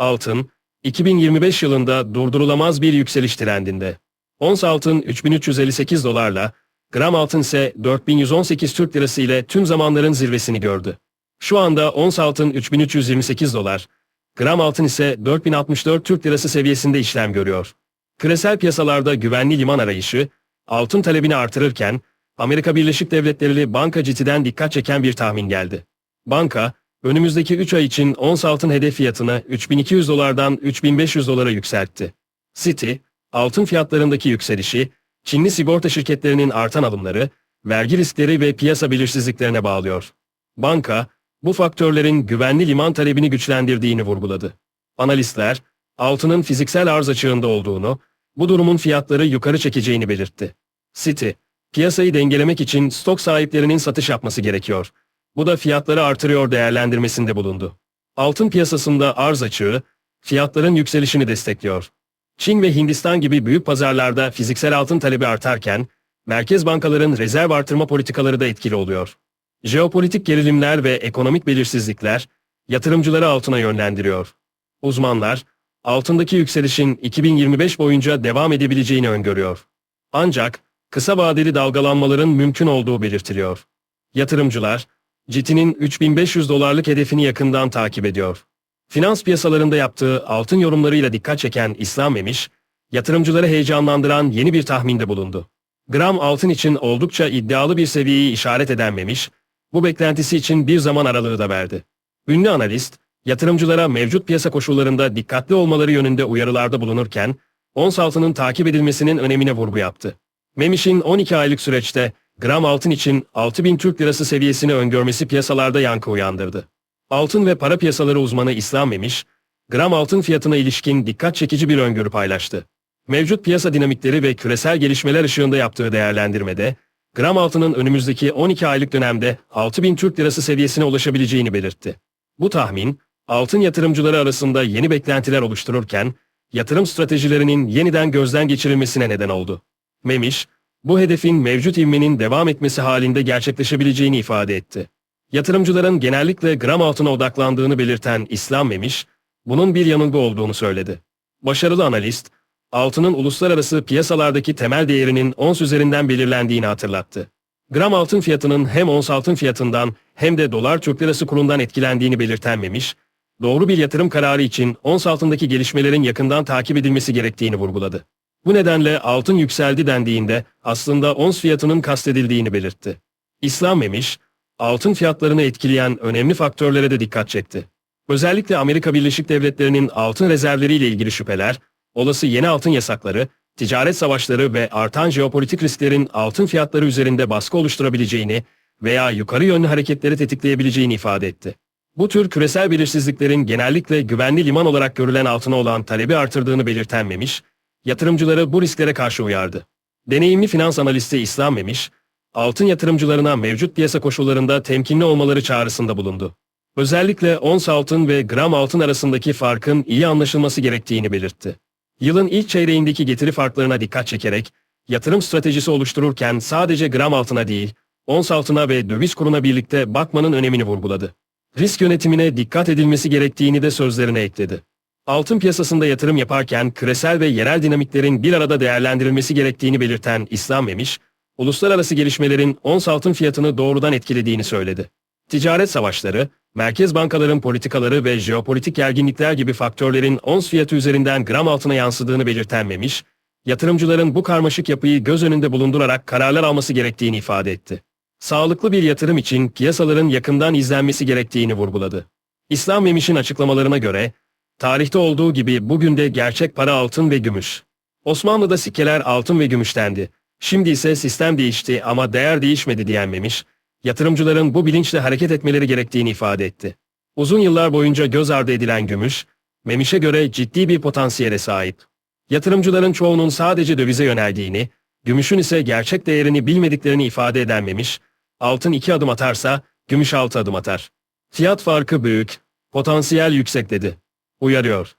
Altın, 2025 yılında durdurulamaz bir yükseliş trendinde. Ons altın 3358 dolarla, gram altın ise 4118 Türk lirası ile tüm zamanların zirvesini gördü. Şu anda ons altın 3328 dolar, gram altın ise 4064 Türk lirası seviyesinde işlem görüyor. Küresel piyasalarda güvenli liman arayışı, altın talebini artırırken, Amerika Birleşik Devletleri Banka Citi'den dikkat çeken bir tahmin geldi. Banka, önümüzdeki 3 ay için ons altın hedef fiyatını 3200 dolardan 3500 dolara yükseltti. Citi, altın fiyatlarındaki yükselişi, Çinli sigorta şirketlerinin artan alımları, vergi riskleri ve piyasa belirsizliklerine bağlıyor. Banka, bu faktörlerin güvenli liman talebini güçlendirdiğini vurguladı. Analistler, altının fiziksel arz açığında olduğunu, bu durumun fiyatları yukarı çekeceğini belirtti. Citi, piyasayı dengelemek için stok sahiplerinin satış yapması gerekiyor. Bu da fiyatları artırıyor değerlendirmesinde bulundu. Altın piyasasında arz açığı, fiyatların yükselişini destekliyor. Çin ve Hindistan gibi büyük pazarlarda fiziksel altın talebi artarken, merkez bankaların rezerv artırma politikaları da etkili oluyor. Jeopolitik gerilimler ve ekonomik belirsizlikler, yatırımcıları altına yönlendiriyor. Uzmanlar, altındaki yükselişin 2025 boyunca devam edebileceğini öngörüyor. Ancak, kısa vadeli dalgalanmaların mümkün olduğu belirtiliyor. Yatırımcılar, CIT'nin 3500 dolarlık hedefini yakından takip ediyor. Finans piyasalarında yaptığı altın yorumlarıyla dikkat çeken İslam Memiş, yatırımcıları heyecanlandıran yeni bir tahminde bulundu. Gram altın için oldukça iddialı bir seviyeyi işaret eden Memiş, bu beklentisi için bir zaman aralığı da verdi. Ünlü analist, yatırımcılara mevcut piyasa koşullarında dikkatli olmaları yönünde uyarılarda bulunurken, ons altının takip edilmesinin önemine vurgu yaptı. Memiş'in 12 aylık süreçte gram altın için 6000 Türk Lirası seviyesini öngörmesi piyasalarda yankı uyandırdı. Altın ve para piyasaları uzmanı İslam Memiş, gram altın fiyatına ilişkin dikkat çekici bir öngörü paylaştı. Mevcut piyasa dinamikleri ve küresel gelişmeler ışığında yaptığı değerlendirmede, gram altının önümüzdeki 12 aylık dönemde 6000 Türk Lirası seviyesine ulaşabileceğini belirtti. Bu tahmin, altın yatırımcıları arasında yeni beklentiler oluştururken, yatırım stratejilerinin yeniden gözden geçirilmesine neden oldu. Memiş, bu hedefin mevcut ivmenin devam etmesi halinde gerçekleşebileceğini ifade etti. Yatırımcıların genellikle gram altına odaklandığını belirten İslam Memiş, bunun bir yanılgı olduğunu söyledi. Başarılı analist, altının uluslararası piyasalardaki temel değerinin ons üzerinden belirlendiğini hatırlattı. Gram altın fiyatının hem ons altın fiyatından hem de dolar Türk lirası kurundan etkilendiğini belirten Memiş, doğru bir yatırım kararı için ons altındaki gelişmelerin yakından takip edilmesi gerektiğini vurguladı. Bu nedenle altın yükseldi dendiğinde aslında ons fiyatının kastedildiğini belirtti. İslam Memiş, altın fiyatlarını etkileyen önemli faktörlere de dikkat çekti. Özellikle Amerika Birleşik Devletleri'nin altın rezervleriyle ilgili şüpheler, olası yeni altın yasakları, ticaret savaşları ve artan jeopolitik risklerin altın fiyatları üzerinde baskı oluşturabileceğini veya yukarı yönlü hareketleri tetikleyebileceğini ifade etti. Bu tür küresel belirsizliklerin genellikle güvenli liman olarak görülen altına olan talebi artırdığını belirten Memiş, yatırımcıları bu risklere karşı uyardı. Deneyimli finans analisti İslam Memiş, altın yatırımcılarına mevcut piyasa koşullarında temkinli olmaları çağrısında bulundu. Özellikle ons altın ve gram altın arasındaki farkın iyi anlaşılması gerektiğini belirtti. Yılın ilk çeyreğindeki getiri farklarına dikkat çekerek, yatırım stratejisi oluştururken sadece gram altına değil, ons altına ve döviz kuruna birlikte bakmanın önemini vurguladı. Risk yönetimine dikkat edilmesi gerektiğini de sözlerine ekledi. Altın piyasasında yatırım yaparken küresel ve yerel dinamiklerin bir arada değerlendirilmesi gerektiğini belirten İslam Memiş, uluslararası gelişmelerin ons altın fiyatını doğrudan etkilediğini söyledi. Ticaret savaşları, merkez bankaların politikaları ve jeopolitik gerginlikler gibi faktörlerin ons fiyatı üzerinden gram altına yansıdığını belirten Memiş, yatırımcıların bu karmaşık yapıyı göz önünde bulundurarak kararlar alması gerektiğini ifade etti. Sağlıklı bir yatırım için piyasaların yakından izlenmesi gerektiğini vurguladı. İslam Memiş'in açıklamalarına göre, tarihte olduğu gibi bugün de gerçek para altın ve gümüş. Osmanlı'da sikkeler altın ve gümüştendi. Şimdi ise sistem değişti ama değer değişmedi diyen Memiş, yatırımcıların bu bilinçle hareket etmeleri gerektiğini ifade etti. Uzun yıllar boyunca göz ardı edilen gümüş, Memiş'e göre ciddi bir potansiyele sahip. Yatırımcıların çoğunun sadece dövize yöneldiğini, gümüşün ise gerçek değerini bilmediklerini ifade eden Memiş, altın iki adım atarsa, gümüş altı adım atar. Fiyat farkı büyük, potansiyel yüksek dedi. Uyarıyor.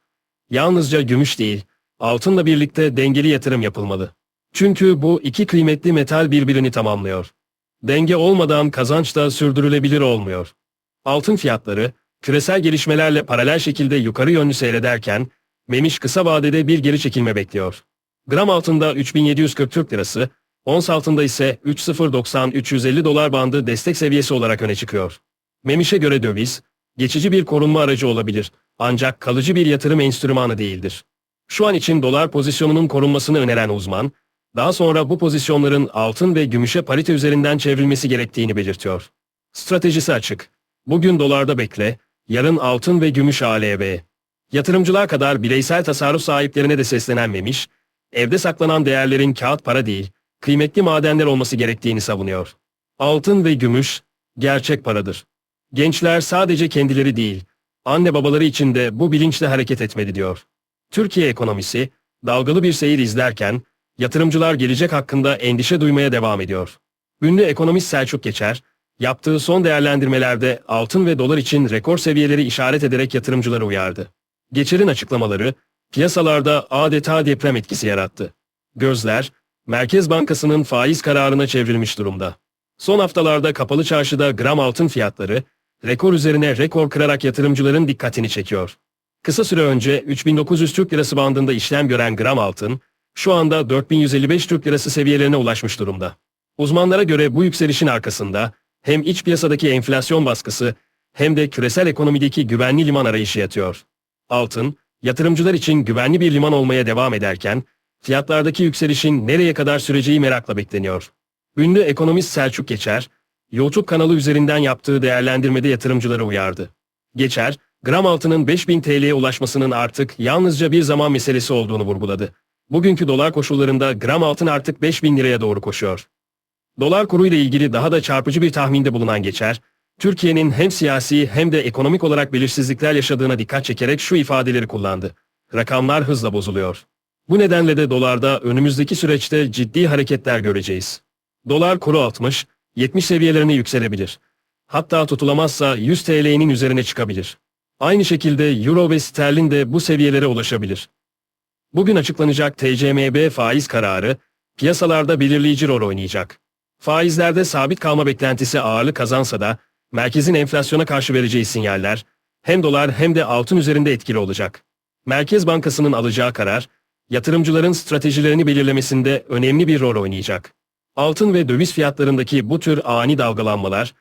Yalnızca gümüş değil, altınla birlikte dengeli yatırım yapılmalı. Çünkü bu iki kıymetli metal birbirini tamamlıyor. Denge olmadan kazanç da sürdürülebilir olmuyor. Altın fiyatları, Küresel gelişmelerle paralel şekilde yukarı yönlü seyrederken, Memiş kısa vadede bir geri çekilme bekliyor. Gram altında 3740 Türk Lirası, ons altında ise 3090-350 dolar bandı destek seviyesi olarak öne çıkıyor. Memiş'e göre döviz, geçici bir korunma aracı olabilir ancak kalıcı bir yatırım enstrümanı değildir. Şu an için dolar pozisyonunun korunmasını öneren uzman, daha sonra bu pozisyonların altın ve gümüşe parite üzerinden çevrilmesi gerektiğini belirtiyor. Stratejisi açık. Bugün dolarda bekle, yarın altın ve gümüş ALV. Yatırımcılar kadar bireysel tasarruf sahiplerine de seslenenmemiş, evde saklanan değerlerin kağıt para değil, kıymetli madenler olması gerektiğini savunuyor. Altın ve gümüş, gerçek paradır. Gençler sadece kendileri değil, anne babaları için de bu bilinçle hareket etmeli diyor. Türkiye ekonomisi, dalgalı bir seyir izlerken, yatırımcılar gelecek hakkında endişe duymaya devam ediyor. Ünlü ekonomist Selçuk Geçer, yaptığı son değerlendirmelerde altın ve dolar için rekor seviyeleri işaret ederek yatırımcıları uyardı. Geçer'in açıklamaları, piyasalarda adeta deprem etkisi yarattı. Gözler, Merkez Bankası'nın faiz kararına çevrilmiş durumda. Son haftalarda kapalı çarşıda gram altın fiyatları, rekor üzerine rekor kırarak yatırımcıların dikkatini çekiyor. Kısa süre önce 3900 Türk Lirası bandında işlem gören gram altın, şu anda 4155 Türk Lirası seviyelerine ulaşmış durumda. Uzmanlara göre bu yükselişin arkasında hem iç piyasadaki enflasyon baskısı hem de küresel ekonomideki güvenli liman arayışı yatıyor. Altın, yatırımcılar için güvenli bir liman olmaya devam ederken, fiyatlardaki yükselişin nereye kadar süreceği merakla bekleniyor. Ünlü ekonomist Selçuk Geçer, YouTube kanalı üzerinden yaptığı değerlendirmede yatırımcıları uyardı. Geçer, gram altının 5000 TL'ye ulaşmasının artık yalnızca bir zaman meselesi olduğunu vurguladı. Bugünkü dolar koşullarında gram altın artık 5000 liraya doğru koşuyor. Dolar kuruyla ilgili daha da çarpıcı bir tahminde bulunan Geçer, Türkiye'nin hem siyasi hem de ekonomik olarak belirsizlikler yaşadığına dikkat çekerek şu ifadeleri kullandı. Rakamlar hızla bozuluyor. Bu nedenle de dolarda önümüzdeki süreçte ciddi hareketler göreceğiz. Dolar kuru 60, 70 seviyelerine yükselebilir. Hatta tutulamazsa 100 TL'nin üzerine çıkabilir. Aynı şekilde Euro ve sterlin de bu seviyelere ulaşabilir. Bugün açıklanacak TCMB faiz kararı piyasalarda belirleyici rol oynayacak. Faizlerde sabit kalma beklentisi ağırlık kazansa da merkezin enflasyona karşı vereceği sinyaller hem dolar hem de altın üzerinde etkili olacak. Merkez Bankası'nın alacağı karar yatırımcıların stratejilerini belirlemesinde önemli bir rol oynayacak. Altın ve döviz fiyatlarındaki bu tür ani dalgalanmalar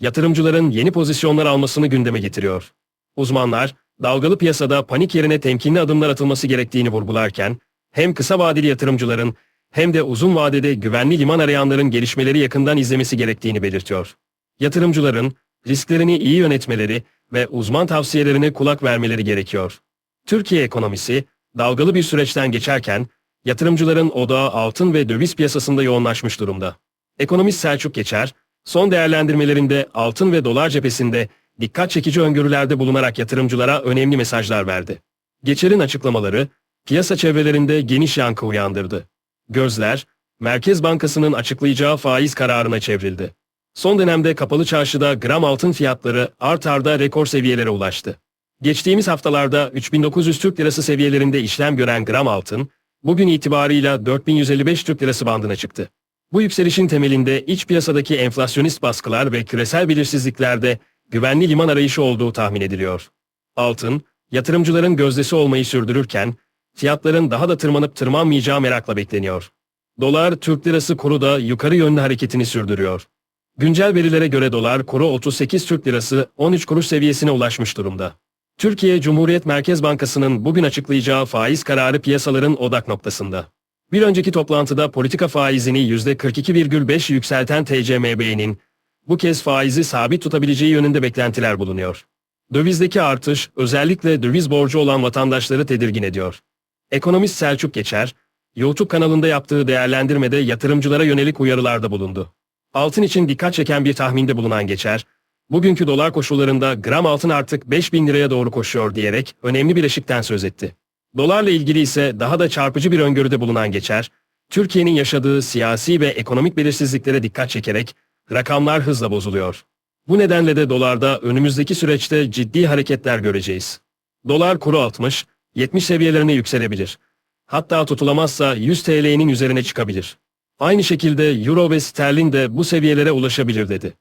yatırımcıların yeni pozisyonlar almasını gündeme getiriyor. Uzmanlar dalgalı piyasada panik yerine temkinli adımlar atılması gerektiğini vurgularken hem kısa vadeli yatırımcıların hem de uzun vadede güvenli liman arayanların gelişmeleri yakından izlemesi gerektiğini belirtiyor. Yatırımcıların risklerini iyi yönetmeleri ve uzman tavsiyelerine kulak vermeleri gerekiyor. Türkiye ekonomisi dalgalı bir süreçten geçerken yatırımcıların odağı altın ve döviz piyasasında yoğunlaşmış durumda. Ekonomist Selçuk Geçer, son değerlendirmelerinde altın ve dolar cephesinde dikkat çekici öngörülerde bulunarak yatırımcılara önemli mesajlar verdi. Geçer'in açıklamaları piyasa çevrelerinde geniş yankı uyandırdı. Gözler, Merkez Bankası'nın açıklayacağı faiz kararına çevrildi. Son dönemde kapalı çarşıda gram altın fiyatları art arda rekor seviyelere ulaştı. Geçtiğimiz haftalarda 3900 Türk Lirası seviyelerinde işlem gören gram altın, bugün itibarıyla 4155 Türk Lirası bandına çıktı. Bu yükselişin temelinde iç piyasadaki enflasyonist baskılar ve küresel belirsizliklerde güvenli liman arayışı olduğu tahmin ediliyor. Altın, yatırımcıların gözdesi olmayı sürdürürken, fiyatların daha da tırmanıp tırmanmayacağı merakla bekleniyor. Dolar, Türk lirası kuru da yukarı yönlü hareketini sürdürüyor. Güncel verilere göre dolar kuru 38 Türk lirası 13 kuruş seviyesine ulaşmış durumda. Türkiye Cumhuriyet Merkez Bankası'nın bugün açıklayacağı faiz kararı piyasaların odak noktasında. Bir önceki toplantıda politika faizini %42,5 yükselten TCMB'nin bu kez faizi sabit tutabileceği yönünde beklentiler bulunuyor. Dövizdeki artış özellikle döviz borcu olan vatandaşları tedirgin ediyor. Ekonomist Selçuk Geçer, YouTube kanalında yaptığı değerlendirmede yatırımcılara yönelik uyarılarda bulundu. Altın için dikkat çeken bir tahminde bulunan Geçer, bugünkü dolar koşullarında gram altın artık 5000 liraya doğru koşuyor diyerek önemli bir eşikten söz etti. Dolarla ilgili ise daha da çarpıcı bir öngörüde bulunan Geçer, Türkiye'nin yaşadığı siyasi ve ekonomik belirsizliklere dikkat çekerek rakamlar hızla bozuluyor. Bu nedenle de dolarda önümüzdeki süreçte ciddi hareketler göreceğiz. Dolar kuru 60, 70 seviyelerine yükselebilir. Hatta tutulamazsa 100 TL'nin üzerine çıkabilir. Aynı şekilde Euro ve Sterlin de bu seviyelere ulaşabilir dedi.